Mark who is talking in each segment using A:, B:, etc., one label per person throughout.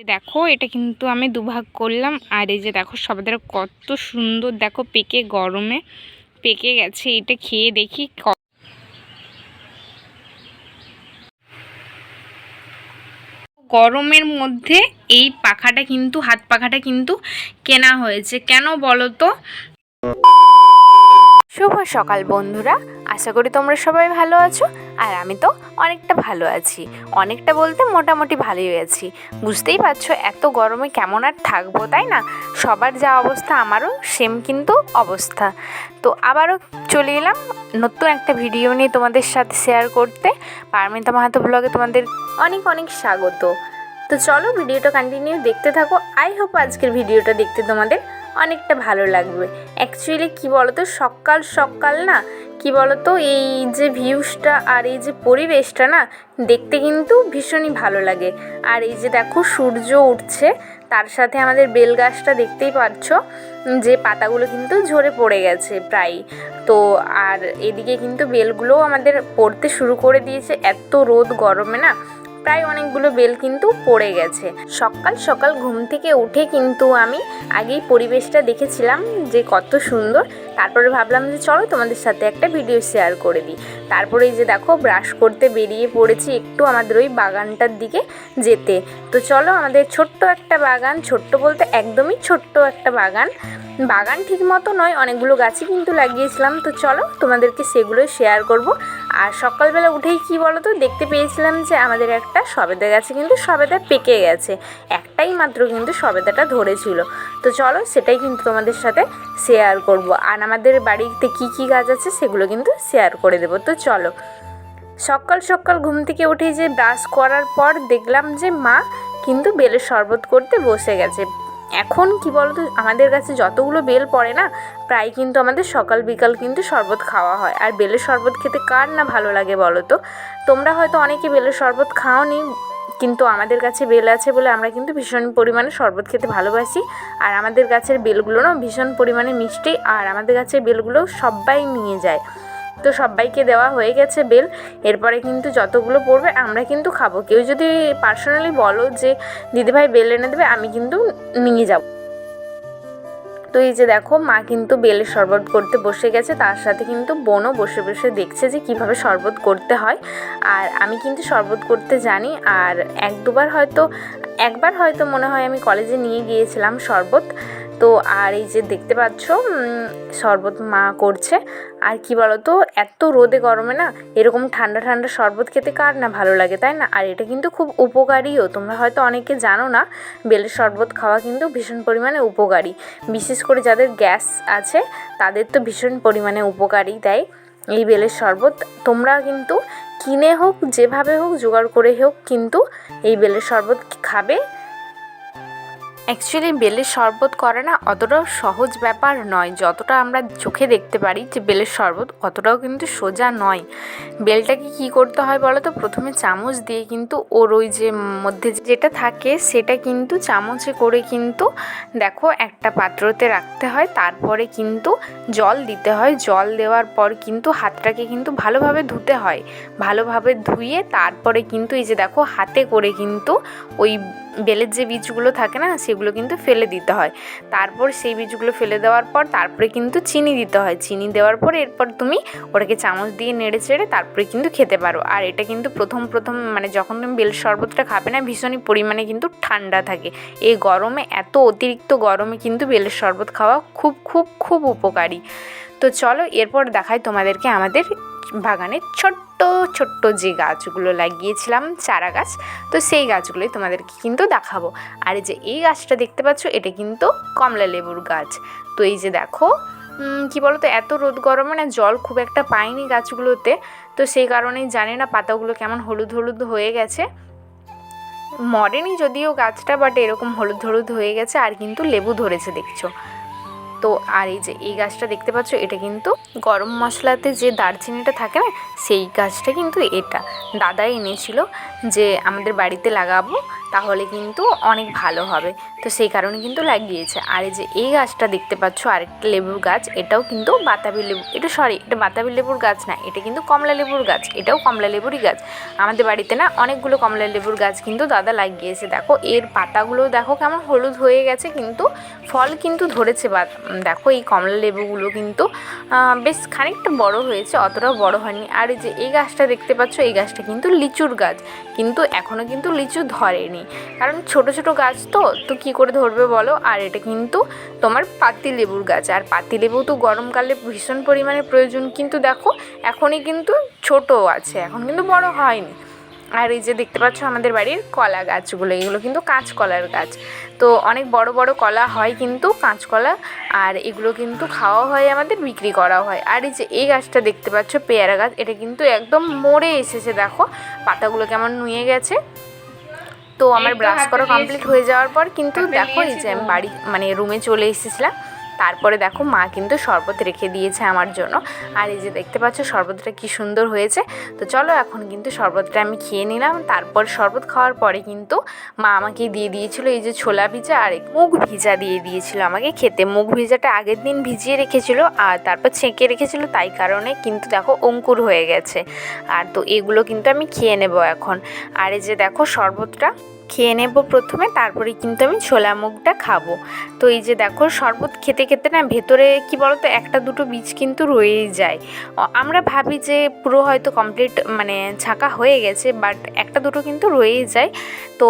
A: যে দেখো, এটা কিন্তু আমি দুভাগ করলাম। আর এই যে দেখো, সবাদের কত সুন্দর, দেখো পেকে গরমে পেকে গেছে। এটা খেয়ে দেখি গরমের মধ্যে এই পাখাটা কিন্তু, হাত পাখাটা কিন্তু কেনা হয়েছে। কেন বলো তো? শুভ সকাল, বন্ধুরা। আশা করি তোমরা সবাই ভালো আছো, আর আমি তো অনেকটা ভালো আছি। অনেকটা বলতে মোটামুটি ভালোই আছি। বুঝতেই পারছ, এত গরমে কেমন আর থাকব, তাই না? সবার যা অবস্থা, আমারও সেম কিন্তু অবস্থা। তো আবারও চলে এলাম নতুন একটা ভিডিও নিয়ে তোমাদের সাথে শেয়ার করতে। পারমিতা মাহাতো ব্লগে তোমাদের অনেক অনেক স্বাগত। তো চলো ভিডিওটা কন্টিনিউ দেখতে থাকো। আই হোপ আজকের ভিডিওটা দেখতে তোমাদের অনেকটা ভালো লাগবে। অ্যাকচুয়ালি কি বলতো, সকাল সকাল না, কি বলতো, এই যে ভিউসটা আর এই যে পরিবেশটা না, দেখতে কিন্তু ভীষণই ভালো লাগে। আর এই যে দেখো, সূর্য উঠছে, তার সাথে আমাদের বেল গাছটা দেখতেই পাচ্ছ, যে পাতাগুলো কিন্তু ঝরে পড়ে গেছে প্রায়। তো আর এদিকে কিন্তু বেলগুলোও আমাদের পড়তে শুরু করে দিয়েছে, এত রোদ গরমে না প্রায় অনেকগুলো বেল কিন্তু পড়ে গেছে। সকাল সকাল ঘুম থেকে উঠে কিন্তু আমি আগেই পরিবেশটা দেখেছিলাম যে কত সুন্দর। তারপরে ভাবলাম যে চলো তোমাদের সাথে একটা ভিডিও শেয়ার করে দিই। তারপরে এই যে দেখো ব্রাশ করতে বেরিয়ে পড়েছি একটু আমাদের ওই বাগানটার দিকে যেতে। তো চলো আমাদের ছোট্ট একটা বাগান, ছোট্ট বলতে একদমই ছোট্ট একটা বাগান। বাগান ঠিক মতো নয়, অনেকগুলো গাছই কিন্তু লাগিয়েছিলাম। তো চলো তোমাদেরকে সেগুলোই শেয়ার করব। আর সকালবেলা উঠেই কি বলো তো দেখতে পেয়েছিলাম যে আমাদের একটা সবেদা গাছে কিন্তু সবেদা পেকে গেছে। একটাই মাত্র কিন্তু সবেদাটা ধরেছিল। তো চলো সেটাই কিন্তু তোমাদের সাথে শেয়ার করব। আর আমাদের বাড়িতে কি কি গাছ আছে সেগুলো কিন্তু শেয়ার করে দেবো। তো চলো, সকাল সকাল ঘুম থেকে উঠে যে ব্রাশ করার পর দেখলাম যে মা কিন্তু বেলের শরবত করতে বসে গেছে। এখন কি বলতো, আমাদের কাছে যতগুলো বেল পড়ে না, প্রায় কিন্তু আমাদের সকাল বিকাল কিন্তু শরবত খাওয়া হয়। আর বেলের শরবত খেতে কার না ভালো লাগে বলো তো? তোমরা হয়তো অনেকে বেলের শরবত খাওনি, কিন্তু আমাদের কাছে বেল আছে বলে আমরা কিন্তু ভীষণ পরিমাণে শরবত খেতে ভালোবাসি। আর আমাদের গাছের বেলগুলো না ভীষণ পরিমাণে মিষ্টি, আর আমাদের গাছের বেলগুলো সবাই নিয়ে যায়। তো সবাইকে দেওয়া হয়ে গেছে বেল এরপরে কিন্তু যতগুলো পড়বে, আমরা কিন্তু খাব। কেউ যদি পার্সোনালি বলো যে, দিদিভাই বেল এনে দেবে, আমি কিন্তু নিয়ে যাব। তো এই যে দেখো, মা কিন্তু বেলের শরবত করতে বসে গেছে। তার সাথে কিন্তু বোনও বসে বসে দেখছে যে, কীভাবে শরবত করতে হয়। আর আমি কিন্তু শরবত করতে জানি। আর এক দুবার হয়তো, একবার হয়তো মনে হয় আমি কলেজে নিয়ে গিয়েছিলাম শরবত। তো আর এই যে দেখতে পাচ্ছ শরবত মা করছে। আর কি বলতো, এত রোদে গরমে না, এরকম ঠান্ডা ঠান্ডা শরবত খেতে কার না ভালো লাগে, তাই না? আর এটা কিন্তু খুব উপকারীও, তোমরা হয়তো অনেকে জানো না, বেলের শরবত খাওয়া কিন্তু ভীষণ পরিমাণে উপকারী। বিশেষ করে যাদের গ্যাস আছে, তাদের তো ভীষণ পরিমাণে উপকারী দেয় এই বেলের শরবত তোমরা কিন্তু কিনে হোক, যেভাবে হোক, জোগাড় করে হোক, কিন্তু এই বেলের শরবত খাবে। অ্যাকচুয়ালি বেলের শরবত করা না অতটাও সহজ ব্যাপার নয়। যতটা আমরা চোখে দেখতে পারি যে বেলের শরবত, অতটাও কিন্তু সোজা নয়। বেলটাকে কি করতে হয় বলো তো প্রথমে চামচ দিয়ে কিন্তু ওর ওই যে মধ্যে যেটা থাকে, সেটা কিন্তু চামচে করে কিন্তু দেখো একটা পাত্রতে রাখতে হয়। তারপরে কিন্তু জল দিতে হয়। জল দেওয়ার পর কিন্তু হাতটাকে কিন্তু ভালোভাবে ধুতে হয়। ভালোভাবে ধুয়ে তারপরে কিন্তু এই যে দেখো, হাতে করে কিন্তু ওই বেলের যে বীজগুলো থাকে না, সেগুলো কিন্তু ফেলে দিতে হয়। তারপর সেই বীজগুলো ফেলে দেওয়ার পর তারপরে কিন্তু চিনি দিতে হয়। চিনি দেওয়ার পর এরপর তুমি ওটাকে চামচ দিয়ে নেড়ে চেড়ে তারপরে কিন্তু খেতে পারো। আর এটা কিন্তু প্রথম প্রথম মানে যখন তুমি বেল শরবতটা খাবে না, ভীষণই পরিমাণে কিন্তু ঠান্ডা থাকে। এই গরমে, এত অতিরিক্ত গরমে কিন্তু বেলের শরবত খাওয়া খুব খুব খুব উপকারী। তো চলো এরপর দেখাই তোমাদেরকে আমাদের বাগানে ছোট্ট ছোট্ট যে গাছগুলো লাগিয়েছিলাম, চারা গাছ। তো সেই গাছগুলোই তোমাদেরকে কিন্তু দেখাবো। আর যে এই গাছটা দেখতে পাচ্ছ, এটা কিন্তু কমলা লেবুর গাছ। তো এই যে দেখো কি বলতো, এত রোদ গরমে না জল খুব একটা পাইনি গাছগুলোতে। তো সেই কারণেই জানি না পাতাগুলো কেমন হলুদ হলুদ হয়ে গেছে। মরেনি যদিও গাছটা বাট এরকম হলুদ হলুদ হয়ে গেছে, আর কিন্তু লেবু ধরেছে, দেখছ। তো আর এই যে এই গাছটা দেখতে পাচ্ছ, এটা কিন্তু গরম মশলাতে যে দারচিনিটা থাকে না, সেই গাছটা কিন্তু এটা। দাদা এনেছিল যে আমাদের বাড়িতে লাগাবো। তাহলে কিন্তু অনেক ভালো হবে। তো সেই কারণে কিন্তু লাগিয়েছে। আর এই যে এই গাছটা দেখতে পাচ্ছ, আরেকটা লেবুর গাছ, এটাও কিন্তু বাতাবি লেবু, এটা সরি এটা বাতাবি লেবুর গাছ না, এটা কিন্তু কমলা লেবুর গাছ, এটাও কমলা লেবুরই গাছ। আমাদের বাড়িতে না অনেকগুলো কমলা লেবুর গাছ কিন্তু দাদা লাগিয়েছে। দেখো, এর পাতাগুলো দেখো কেমন হলুদ হয়ে গেছে, কিন্তু ফল কিন্তু ধরেছে বা দেখো এই কমলা লেবুগুলো কিন্তু বেশ খানিকটা বড় হয়েছে, অতটাও বড় হয়নি। আর এই যে এই গাছটা দেখতে পাচ্ছ, এই গাছটা কিন্তু লিচুর গাছ, কিন্তু এখনও কিন্তু লিচু ধরেনি। কারণ ছোট ছোট গাছ তো তো কী করে ধরবে বলো? আর এটা কিন্তু তোমার পাতি লেবুর গাছ। আর পাতি লেবু তো গরমকালে ভীষণ পরিমাণে প্রয়োজন। কিন্তু দেখো, এখনই কিন্তু ছোট আছে। এখন কিন্তু বড় হয়নি। আর এই যে দেখতে পাচ্ছ আমাদের বাড়ির কলা গাছগুলো, এগুলো কিন্তু কাঁচকলার গাছ। তো অনেক বড় বড় কলা হয় কিন্তু কাঁচকলা, আর এগুলো কিন্তু খাওয়া হয়, আমাদের বিক্রি করা হয়। আর এই যে এই গাছটা দেখতে পাচ্ছ, পেয়ারা গাছ, এটা কিন্তু একদম মরে এসেছে, দেখো। পাতাগুলো কেমন নুয়ে গেছে। তো আমার ব্রাশ করা কমপ্লিট হয়ে যাওয়ার পর কিন্তু দেখো এই যে আমি বাড়ি মানে রুমে চলে এসেছিলাম। তারপরে দেখো মা কিন্তু শরবত রেখে দিয়েছে আমার জন্য। আর এই যে দেখতে পাচ্ছ শরবতটা কি সুন্দর হয়েছে। তো চলো এখন কিন্তু শরবতটা আমি খেয়ে নিলাম। তারপর শরবত খাওয়ার পরে কিন্তু মা আমাকে দিয়ে দিয়েছিল এই যে ছোলা ভিজা আর মুগ ভিজা দিয়ে দিয়েছিল। আমাকে খেতে মুগ ভিজাটা আগের দিন ভিজিয়ে রেখেছিল আর তারপর ছেঁকে রেখেছিল তাই কারণে কিন্তু দেখো অঙ্কুর হয়ে গেছে। আর তো এগুলো কিন্তু আমি খেয়ে নেব এখন। আর এই যে দেখো শরবতটা খেয়ে নেব প্রথমে তারপরে কিন্তু আমি ছোলা মুগটা খাব। তো এই যে দেখো, শরবত খেতে খেতে না ভেতরে কি বলতো, একটা দুটো বীজ কিন্তু রয়েই যায়। আমরা ভাবি যে পুরো হয়তো কমপ্লিট মানে ছাকা হয়ে গেছে বাট একটা দুটো কিন্তু রয়েই যায়। তো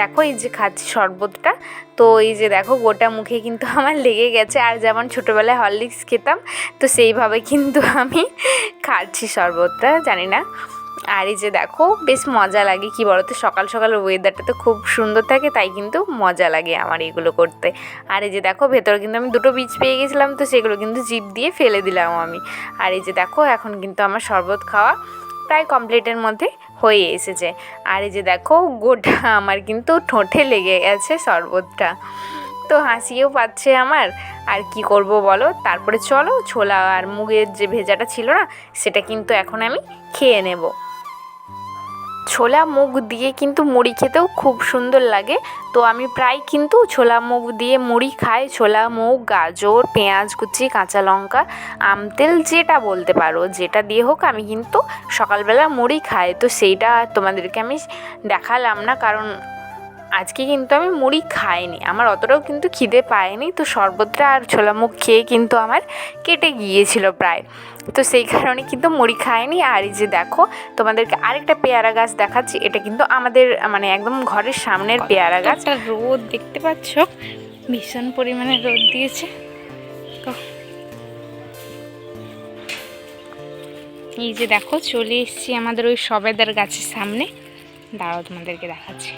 A: দেখো এই যে খাচ্ছি শরবতটা, তো এই যে দেখো গোটা মুখে কিন্তু আমার লেগে গেছে। আর যেমন ছোটোবেলায় হরলিক্স খেতাম, তো সেইভাবে কিন্তু আমি খাচ্ছি শরবতটা, জানি না। আর এই যে দেখো, বেশ মজা লাগে। কি বলতো, সকাল সকাল ওয়েদারটা তো খুব সুন্দর থাকে, তাই কিন্তু মজা লাগে আমার এগুলো করতে। আর এই যে দেখো, ভেতরে কিন্তু আমি দুটো বীজ পেয়ে গেছিলাম, তো সেগুলো কিন্তু জিপ দিয়ে ফেলে দিলাম আমি। আর এই যে দেখো, এখন কিন্তু আমার শরবত খাওয়া প্রায় কমপ্লিটের মধ্যে হয়ে এসেছে। আর এই যে দেখো, গোটা আমার কিন্তু ঠোঁটে লেগে গেছে শরবতটা। তো হাসিও পাচ্ছে আমার। আর কি করব বলো? তারপরে চলো, ছোলা আর মুগের যে ভেজাটা ছিল না, সেটা কিন্তু এখন আমি খেয়ে নেব। ছোলা মুগ দিয়ে কিন্তু মুড়ি খেতেও খুব সুন্দর লাগে। তো আমি প্রায় কিন্তু ছোলা মুগ দিয়ে মুড়ি খাই। ছোলা মুগ, গাজর, পেঁয়াজ কুচি, কাঁচা লঙ্কা আমতেল যেটা বলতে পারো, যেটা দিয়ে হোক আমি কিন্তু সকালবেলা মুড়ি খাই। তো সেইটা তোমাদেরকে আমি দেখালাম না, কারণ আজকে কিন্তু আমি মুড়ি খাইনি। আমার অতটাও কিন্তু খিদে পায়নি। তো শরবতটা আর ছোলা মুখ খেয়ে কিন্তু আমার কেটে গিয়েছিল প্রায়। তো সেই কারণে কিন্তু মুড়ি খাইনি। আর এই যে দেখো তোমাদেরকে আরেকটা পেয়ারা গাছ দেখাচ্ছি। এটা কিন্তু আমাদের মানে একদম ঘরের সামনের পেয়ারা গাছ।
B: রোদ দেখতে পাচ্ছ? ভীষণ পরিমাণে রোদ দিয়েছে। এই যে দেখো চলে এসেছি আমাদের ওই সবেদার গাছের সামনে। দাঁড়াও তোমাদেরকে দেখাচ্ছি।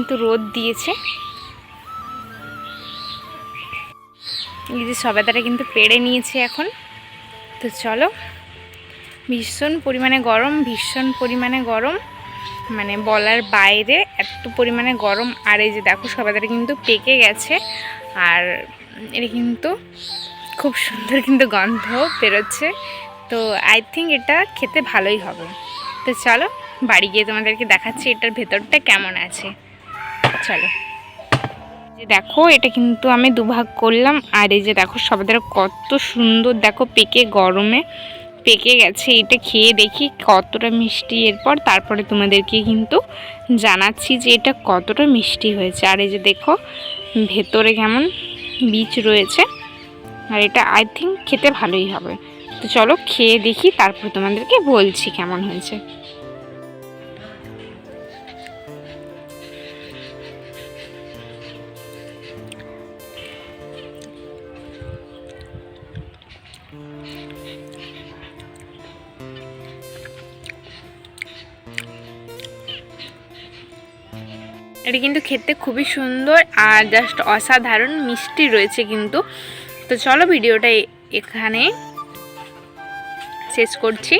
B: কিন্তু রোদ দিয়েছে। এই যে সবেদাটা কিন্তু পেড়ে নিয়েছে এখন। তো চলো, ভীষণ পরিমাণে গরম, ভীষণ পরিমাণে গরম। মানে বলার বাইরে এত পরিমাণে গরম, আর এই যে দেখো সবেদাটা কিন্তু পেকে গেছে। আর এটা কিন্তু খুব সুন্দর কিন্তু গন্ধ বেরোচ্ছে।
A: তো আই থিঙ্ক এটা খেতে ভালোই হবে। তো চলো, বাড়ি গিয়ে তোমাদেরকে দেখাচ্ছি এটার ভেতরটা কেমন আছে। চলো। যে দেখো, এটা কিন্তু আমি দুভাগ করলাম। আর এই যে দেখো, সবাদের কত সুন্দর, দেখো, পেকে গরমে পেকে গেছে। এটা খেয়ে দেখি কতটা মিষ্টি এরপর। তারপরে তোমাদেরকে কিন্তু জানাচ্ছি যে এটা কতটা মিষ্টি হয়েছে। আর এই যে দেখো, ভেতরে কেমন বীজ রয়েছে। আর এটা আই থিঙ্ক খেতে ভালোই হবে। তো চলো, খেয়ে দেখি, তারপর তোমাদেরকে বলছি কেমন হয়েছে। এটা কিন্তু খেতে খুবই সুন্দর আর জাস্ট অসাধারণ, মিষ্টি রয়েছে কিন্তু। তো চলো ভিডিওটা এখানে শেষ করছি।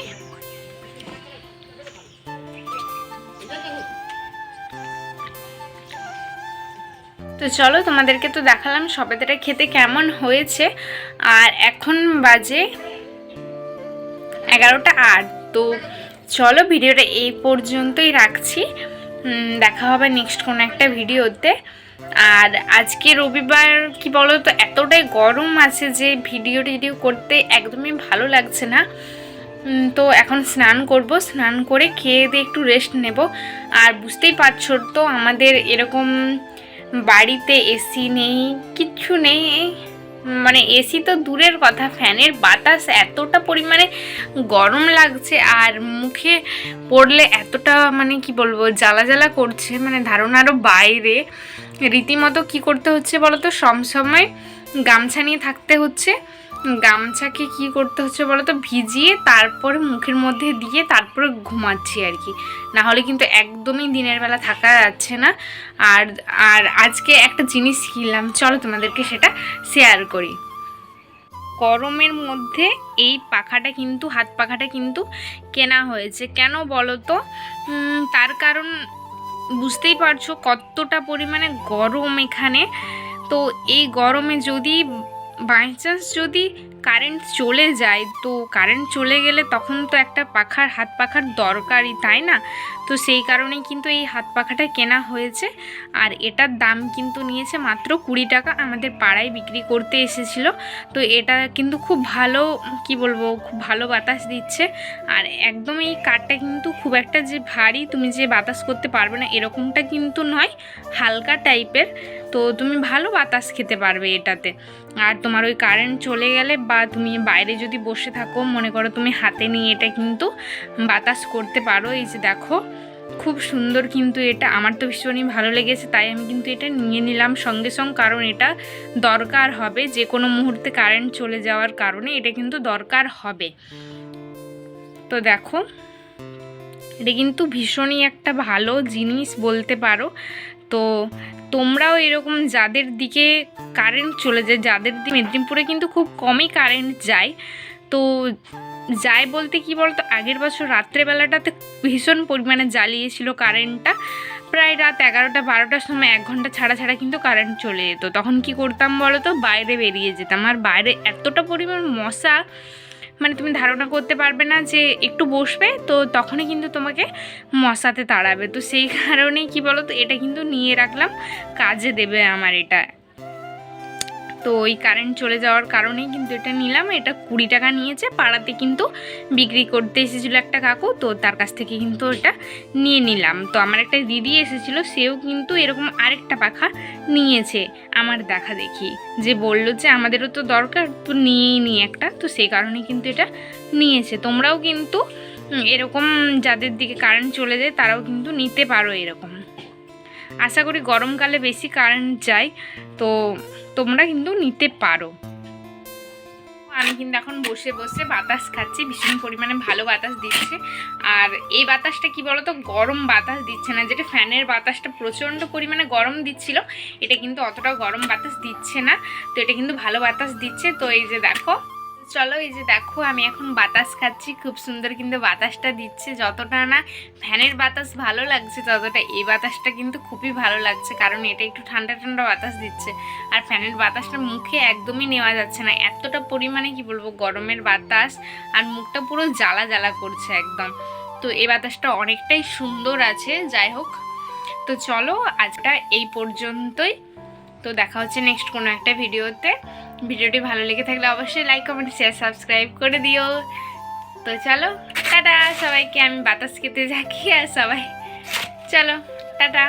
A: তো চলো তোমাদেরকে তো দেখালাম সবেদাটা খেতে কেমন হয়েছে। আর এখন বাজে এগারোটা আট। তো চলো ভিডিওটা এই পর্যন্তই রাখছি। দেখা হবে নেক্সট কোনো একটা ভিডিওতে আর আজকে রবিবার, কি বলো তো এতটাই গরম আছে যে ভিডিও টিডিও করতে একদমই ভালো লাগছে না। তো এখন স্নান করব, স্নান করে খেয়ে দিয়ে একটু রেস্ট নেব। আর বুঝতেই পারছ তো, আমাদের এরকম বাড়িতে এসি নেই, কিচ্ছু নেই মানে এসি তো দূরের কথা, ফ্যানের বাতাস এতটা পরিমাণে গরম লাগছে আর মুখে পড়লে এতটা মানে কি বলব, জ্বালা জ্বালা করছে মানে ধারণারও বাইরে। রীতিমতো কি করতে হচ্ছে বলতো? সবসময় গামছা নিয়ে থাকতে হচ্ছে। গামছাকে কি করতে হচ্ছে বলো তো ভিজিয়ে তারপরে মুখের মধ্যে দিয়ে তারপরে ঘুমাচ্ছি আর কি। না হলে কিন্তু একদমই দিনের বেলা থাকা যাচ্ছে না। আর আর আজকে একটা জিনিস কিনলাম। চলো তোমাদেরকে সেটা শেয়ার করি। গরমের মধ্যে এই পাখাটা কিন্তু, হাত পাখাটা কিন্তু কেনা হয়েছে। কেন বলো তো তার কারণ বুঝতেই পারছ কতটা পরিমাণে গরম এখানে। তো এই গরমে যদি বাই চান্স যদি কারেন্ট চলে যায়, তো কারেন্ট চলে গেলে তখন তো একটা পাখার হাত পাখার দরকারই, তাই না? তো সেই কারণেই কিন্তু এই হাত পাখাটা কেনা হয়েছে। আর এটার দাম কিন্তু নিয়েছে মাত্র কুড়ি টাকা, আমাদের পাড়ায় বিক্রি করতে এসেছিল। তো এটা কিন্তু খুব ভালো, কি বলব, খুব ভালো বাতাস দিচ্ছে। আর একদম এই কাঠটা কিন্তু খুব একটা যে ভারী, তুমি যে বাতাস করতে পারবে না, এরকমটা কিন্তু নয়, হালকা টাইপের তো তুমি ভালো বাতাস খেতে পারবে এটাতে। আর তোমার ওই কারেন্ট চলে গেলে বা তুমি বাইরে যদি বসে থাকো, মনে করো তুমি হাতে নিয়ে এটা কিন্তু বাতাস করতে পারো। এই যে দেখো, খুব সুন্দর কিন্তু এটা। আমার তো ভীষণই ভালো লেগেছে, তাই আমি কিন্তু এটা নিয়ে নিলাম সঙ্গে সঙ্গে, কারণ এটা দরকার হবে। যে কোনো মুহূর্তে কারেন্ট চলে যাওয়ার কারণে এটা কিন্তু দরকার হবে। তো দেখো, এটা কিন্তু ভীষণই একটা ভালো জিনিস বলতে পারো। তো তোমরাও এরকম যাদের দিকে কারেন্ট চলে যায়, যাদের দিকে মেদিনীপুরে কিন্তু খুব কমই কারেন্ট যায়। তো যায় বলতে কি বলতো, আগের বছর রাত্রেবেলাটাতে ভীষণ পরিমাণে জ্বালিয়েছিল কারেন্টটা প্রায় রাত এগারোটা, বারোটার সময় এক ঘণ্টা ছাড়া ছাড়া কিন্তু কারেন্ট চলে যেত তখন কি করতাম বলো তো বাইরে বেরিয়ে যেতাম। আর বাইরে এতটা পরিমাণ মশা মানে তুমি ধারণা করতে পারবে না যে একটু বসবে, তো তখনই কিন্তু তোমাকে মশাতে তাড়াবে। তো সেই কারণেই কি বলো তো এটা কিন্তু নিয়ে রাখলাম, কাজে দেবে আমার এটা। তো ওই কারেন্ট চলে যাওয়ার কারণেই কিন্তু এটা নিলাম। এটা কুড়ি টাকা নিয়েছে, পাড়াতে কিন্তু বিক্রি করতে এসেছিল একটা কাকু, তো তার কাছ থেকে কিন্তু এটা নিয়ে নিলাম। তো আমার একটা দিদি এসেছিল, সেও কিন্তু এরকম আরেকটা পাখা নিয়েছে আমার দেখা দেখি। যে বলল যে আমাদেরও তো দরকার, তো নিয়েই নি একটা, তো সেই কারণে কিন্তু এটা নিয়েছে। তোমরাও কিন্তু এরকম যাদের দিকে কারেন্ট চলে যায়, তারাও কিন্তু নিতে পারো এরকম। আশা করি গরমকালে বেশি কারেন্ট যায়, তো তোমরা কিন্তু নিতে পারো। আমি কিন্তু এখন বসে বসে বাতাস খাচ্ছি, ভীষণ পরিমাণে ভালো বাতাস দিচ্ছে। আর এই বাতাসটা কি বলতো, গরম বাতাস দিচ্ছে না, যেটা ফ্যানের বাতাসটা প্রচণ্ড পরিমাণে গরম দিচ্ছিল, এটা কিন্তু অতটাও গরম বাতাস দিচ্ছে না, তো এটা কিন্তু ভালো বাতাস দিচ্ছে। তো এই যে দেখো চলো, এই যে দেখো, আমি এখন বাতাস খাচ্ছি। খুব সুন্দর কিন্তু বাতাসটা দিচ্ছে। যতটা না ফ্যানের বাতাস ভালো লাগছে, ততটা এই বাতাসটা কিন্তু খুবই ভালো লাগছে, কারণ এটা একটু ঠান্ডা ঠান্ডা বাতাস দিচ্ছে। আর ফ্যানের বাতাসটা মুখে একদমই নেওয়া যাচ্ছে না। এতটা পরিমাণে, কি বলব, গরমের বাতাস আর মুখটা পুরো জ্বালা জ্বালা করছে একদম। তো এই বাতাসটা অনেকটাই সুন্দর আছে, যাই হোক। তো চলো আজটা এই পর্যন্তই। তো দেখা হচ্ছে নেক্সট কোনো একটা ভিডিওতে ভিডিওটি ভালো লেগে থাকলে অবশ্যই লাইক কমেন্ট শেয়ার সাবস্ক্রাইব করে দিও। তো চলো, টাটা সবাইকে, আমি বাতাস খেতে যাকি আর সবাই। চলো, টাটা।